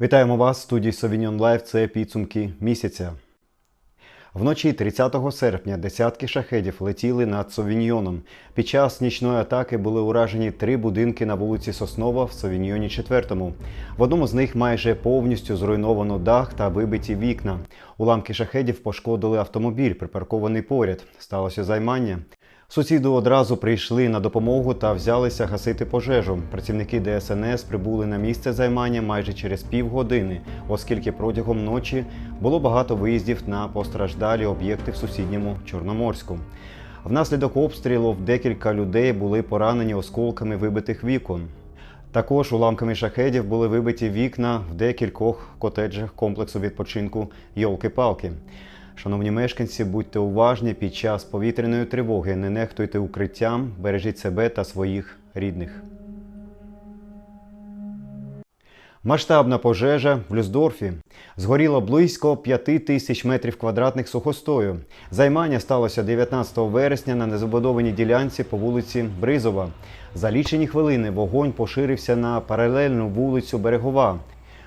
Вітаємо вас в студії Sauvignon Live. Це підсумки місяця. Вночі 30 серпня десятки шахедів летіли над Совіньйоном. Під час нічної атаки були уражені три будинки на вулиці Соснова в Совіньйоні 4. В одному з них майже повністю зруйновано дах та вибиті вікна. Уламки шахедів пошкодили автомобіль, припаркований поряд. Сталося займання. Сусіди одразу прийшли на допомогу та взялися гасити пожежу. Працівники ДСНС прибули на місце займання майже через півгодини, оскільки протягом ночі було багато виїздів на постраждалі об'єкти в сусідньому Чорноморську. Внаслідок обстрілу декілька людей були поранені осколками вибитих вікон. Також уламками шахедів були вибиті вікна в декількох котеджах комплексу відпочинку Йолки-Палки. Шановні мешканці, будьте уважні під час повітряної тривоги, не нехтуйте укриттям, бережіть себе та своїх рідних. Масштабна пожежа в Люсдорфі. Згоріло близько 5 тисяч метрів квадратних сухостою. Займання сталося 19 вересня на незабудованій ділянці по вулиці Бризова. За лічені хвилини вогонь поширився на паралельну вулицю Берегова.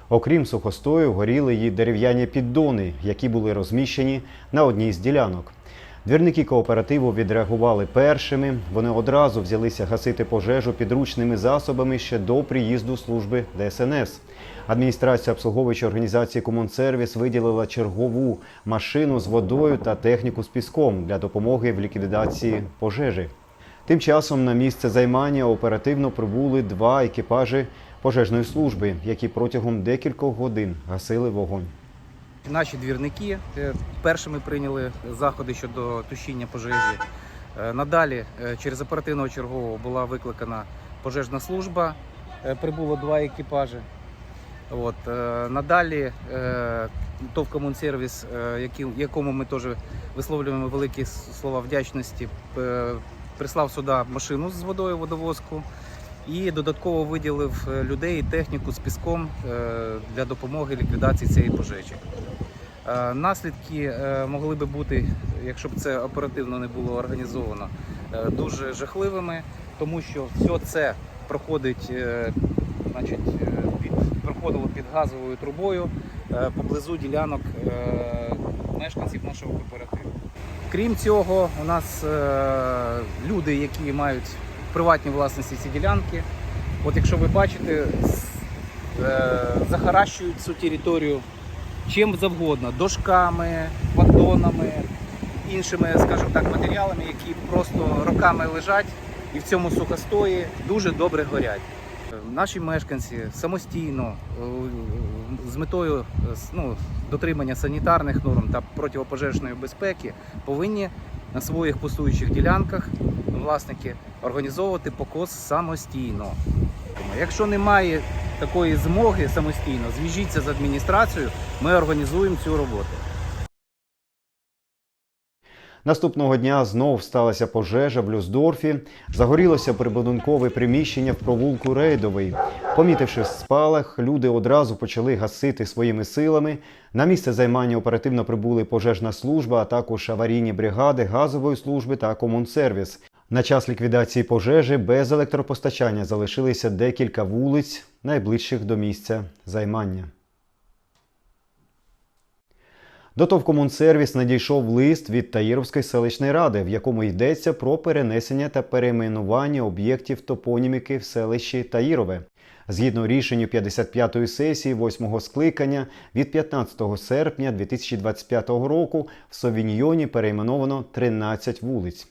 Окрім сухостою, горіли й дерев'яні піддони, які були розміщені на одній з ділянок. Двірники кооперативу відреагували першими. Вони одразу взялися гасити пожежу підручними засобами ще до приїзду служби ДСНС. Адміністрація обслуговуючої організації Комунсервіс виділила чергову машину з водою та техніку з піском для допомоги в ліквідації пожежі. Тим часом на місце займання оперативно прибули два екіпажі пожежної служби, які протягом декількох годин гасили вогонь. Наші двірники е, першими прийняли заходи щодо тушіння пожежі. Е, Надалі е, через оперативного чергового була викликана пожежна служба. Прибуло два екіпажі. От, надалі ТОВ Комунсервіс, якому ми теж висловлюємо великі слова вдячності, прислав сюди машину з водою водовозку і додатково виділив е, людей і техніку з піском е, для допомоги ліквідації цієї пожежі. Е, Наслідки могли би бути, якщо б це оперативно не було організовано, дуже жахливими, тому що все це проходить, значить, під, проходило під газовою трубою поблизу ділянок мешканців нашого кооперативу. Крім цього, у нас люди, які мають приватній власності ці ділянки, от якщо ви бачите, е, захаращують цю територію чим завгодно, дошками, поддонами, іншими, скажімо так, матеріалами, які просто роками лежать і в цьому сухостої дуже добре горять. Наші мешканці самостійно е, з метою е, ну, дотримання санітарних норм та протипожежної безпеки повинні на своїх пустуючих ділянках власники організовувати покос самостійно. Тому, Якщо немає такої змоги самостійно, зв'яжіться з адміністрацією, ми організуємо цю роботу. Наступного дня знов сталася пожежа в Люсдорфі. Загорілося прибудинкове приміщення в провулку Рейдовий. Помітивши спалах, люди одразу почали гасити своїми силами. На місце займання оперативно прибули пожежна служба, а також аварійні бригади газової служби та комунсервіс. На час ліквідації пожежі без електропостачання залишилися декілька вулиць, найближчих до місця займання. До ТОВ «Комунсервіс» надійшов лист від Таїровської селищної ради, в якому йдеться про перенесення та перейменування об'єктів топоніміки в селищі Таїрове. Згідно рішенню 55-ї сесії 8-го скликання від 15 серпня 2025 року в Совіньйоні перейменовано 13 вулиць.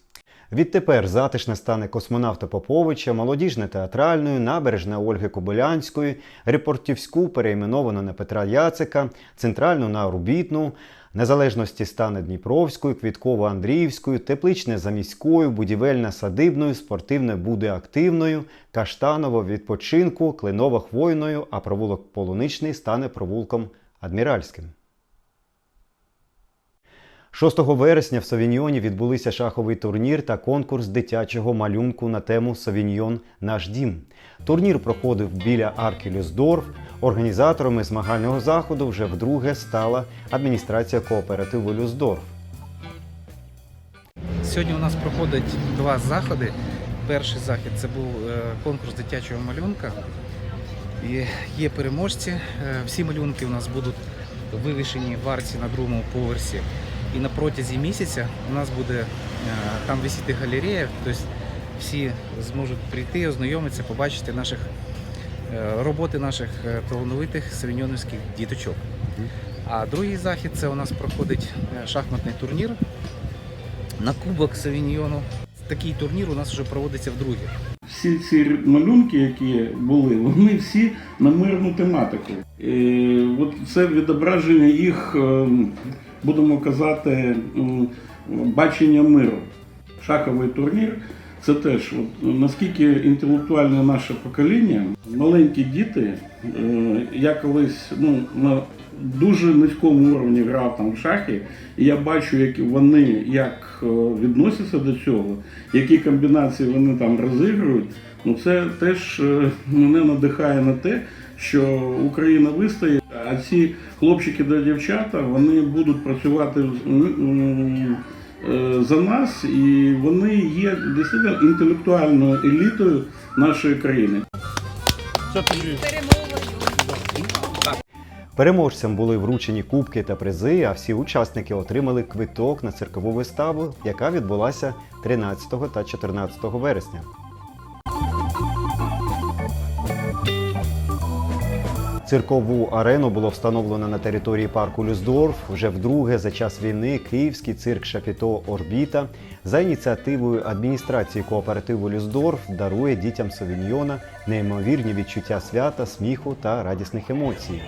Відтепер затишне стане космонавта Поповича, молодіжне театральною, набережна Ольги Кобилянської, репортівську перейменовано на Петра Яцика, центральну на Рубітну, незалежності стане Дніпровською, Квітково-Андріївською, тепличне заміською, будівельна садибною, спортивне буде активною, каштаново відпочинку, клиново хвойною, а провулок Полуничний стане провулком Адміральським. 6 вересня в Совіньйоні відбулися шаховий турнір та конкурс дитячого малюнку на тему Совіньйон Наш дім. Турнір проходив біля арки Люсдорф. Організаторами змагального заходу вже вдруге стала адміністрація кооперативу Люсдорф. Сьогодні у нас проходить два заходи. Перший захід це був е, конкурс дитячого малюнка. Є переможці. Е, Всі малюнки у нас будуть вивішені в арці на другому поверсі. І на протязі місяця у нас буде е, там висіти галерея, тобто всі зможуть прийти, ознайомитися, побачити наших е, роботи наших е, талановитих савіньонівських діточок. А другий захід це у нас проходить е, шахматний турнір на Кубок Савіньйону. Такий турнір у нас вже проводиться вдруге. Всі ці малюнки, які були, вони всі на мирну тематику. І от це відображення їх, е, будемо казати, бачення миру. Шаховий турнір це теж от, наскільки інтелектуальне наше покоління, маленькі діти. е, Я колись ну, на дуже низькому уровні грав там в шахи, і я бачу, як вони як е, відносяться до цього, які комбінації вони там розігрують. Ну це теж е, мене надихає на те, що Україна вистоїть, а ці хлопчики та дівчата вони будуть працювати е, за нас, і вони є дійсно інтелектуальною елітою нашої країни. Переможцям були вручені кубки та призи, а всі учасники отримали квиток на циркову виставу, яка відбулася 13 та 14 вересня. Циркову арену було встановлено на території парку Люсдорф. Вже вдруге за час війни київський цирк Шапіто Орбіта за ініціативою адміністрації кооперативу Люсдорф дарує дітям Совіньйона неймовірні відчуття свята, сміху та радісних емоцій.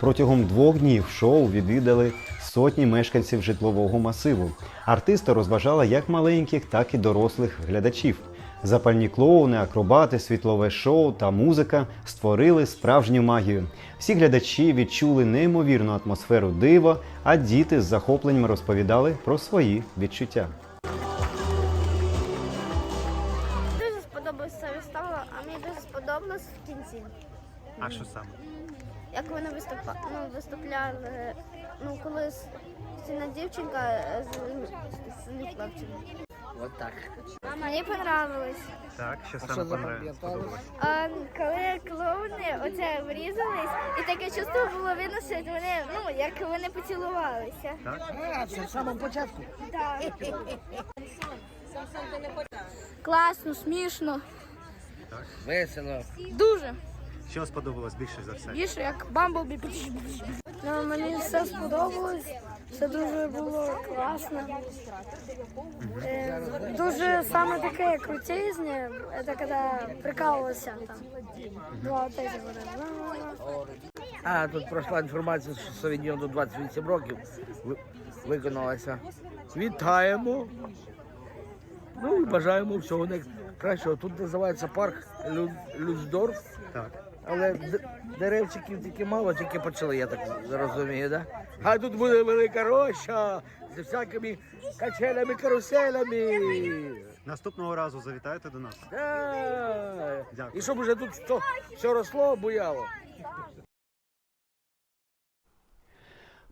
Протягом двох днів шоу відвідали сотні мешканців житлового масиву. Артисти розважали як маленьких, так і дорослих глядачів. Запальні клоуни, акробати, світлове шоу та музика створили справжню магію. Всі глядачі відчули неймовірну атмосферу дива, а діти з захопленням розповідали про свої відчуття. Дуже сподобалася ця вистава, а мені дуже сподобалось в кінці. А що саме? Як вони виступа... ну, виступляли, ну коли сильна дівчинка е, з з злі хлопчиком. Вот так. Мені понравилось. Так, що А саме понравилось? сподобалось? А, коли клоуни оце врізались, і таке чувство було видно, що вони, ну, як вони поцілувалися. А, це в самому початку. Так. Класно, смішно. Весело. Дуже. Що сподобалось більше за все? Більше як Бамблбі. Ну, мені все сподобалось. Все дуже було класно. Е, дуже саме таке крутізне, це коли прикалувався там. Два от эти. А, тут пройшла інформація, що Совіньйону 28 років виконалася. Вітаємо. Ну і бажаємо всього найкращого. Тут називається парк Лю- Люсдорф, Так. Але деревчиків тільки мало, тільки почали, я так розумію, да? А тут буде велика роща з всякими качелями, каруселями. Наступного разу завітайте до нас. Да. Дякую. І щоб уже тут все, все росло, буяло.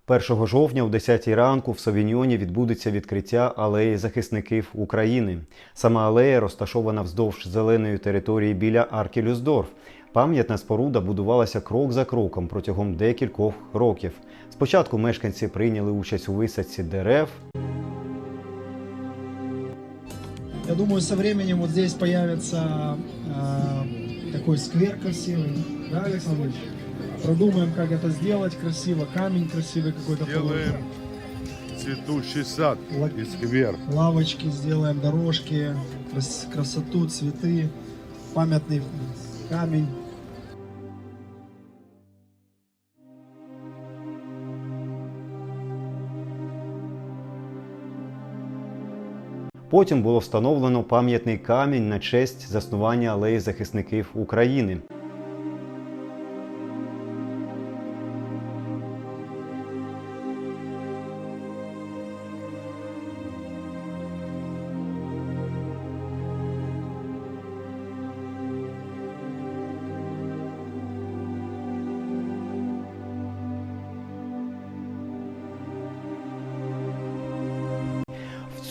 1 жовтня о 10 ранку в Совіньйоні відбудеться відкриття алеї захисників України. Сама алея розташована вздовж зеленої території біля арки Люсдорф. Пам'ятна споруда будувалася крок за кроком протягом декількох років. Спочатку мешканці прийняли участь у висадці дерев, Я думаю, со временем вот здесь появится э, такой сквер красивый, да, Александр Ильич? Продумаем, как это сделать красиво, камень красивый какой-то Делаем цветущий сад Лак- и сквер. положим, лавочки сделаем, дорожки, крас- красоту, цветы, памятный камень. Потім було встановлено пам'ятний камінь на честь заснування алеї захисників України.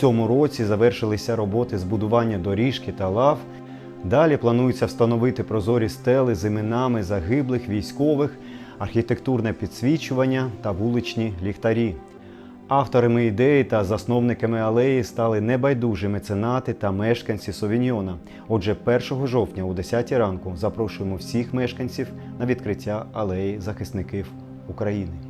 Цьому році завершилися роботи з будування доріжки та лав. Далі планується встановити прозорі стели з іменами загиблих військових, архітектурне підсвічування та вуличні ліхтарі. Авторами ідеї та засновниками алеї стали небайдужі меценати та мешканці Совіньйона. Отже, 1 жовтня о 10 ранку запрошуємо всіх мешканців на відкриття алеї захисників України.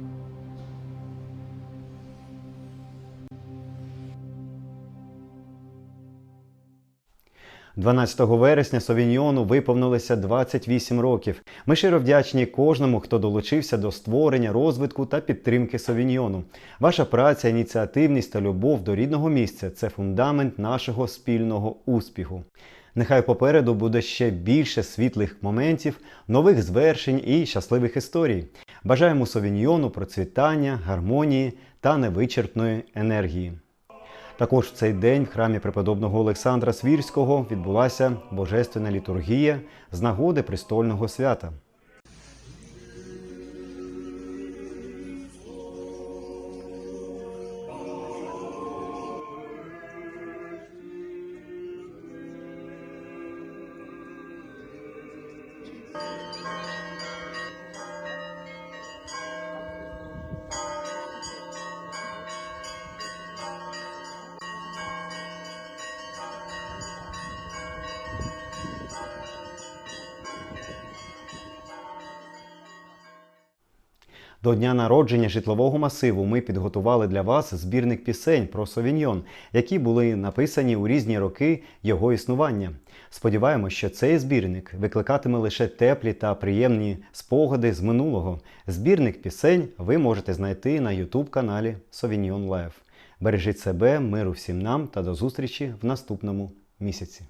12 вересня Совіньйону виповнилося 28 років. Ми щиро вдячні кожному, хто долучився до створення, розвитку та підтримки Совіньйону. Ваша праця, ініціативність та любов до рідного місця це фундамент нашого спільного успіху. Нехай попереду буде ще більше світлих моментів, нових звершень і щасливих історій. Бажаємо Совіньйону процвітання, гармонії та невичерпної енергії. Також в цей день в храмі преподобного Олександра Свірського відбулася божественна літургія з нагоди престольного свята. До дня народження житлового масиву ми підготували для вас збірник пісень про Совіньйон, які були написані у різні роки його існування. Сподіваємось, що цей збірник викликатиме лише теплі та приємні спогади з минулого. Збірник пісень ви можете знайти на youtube каналі Совіньйон Лайф. Бережіть себе, миру всім нам та до зустрічі в наступному місяці.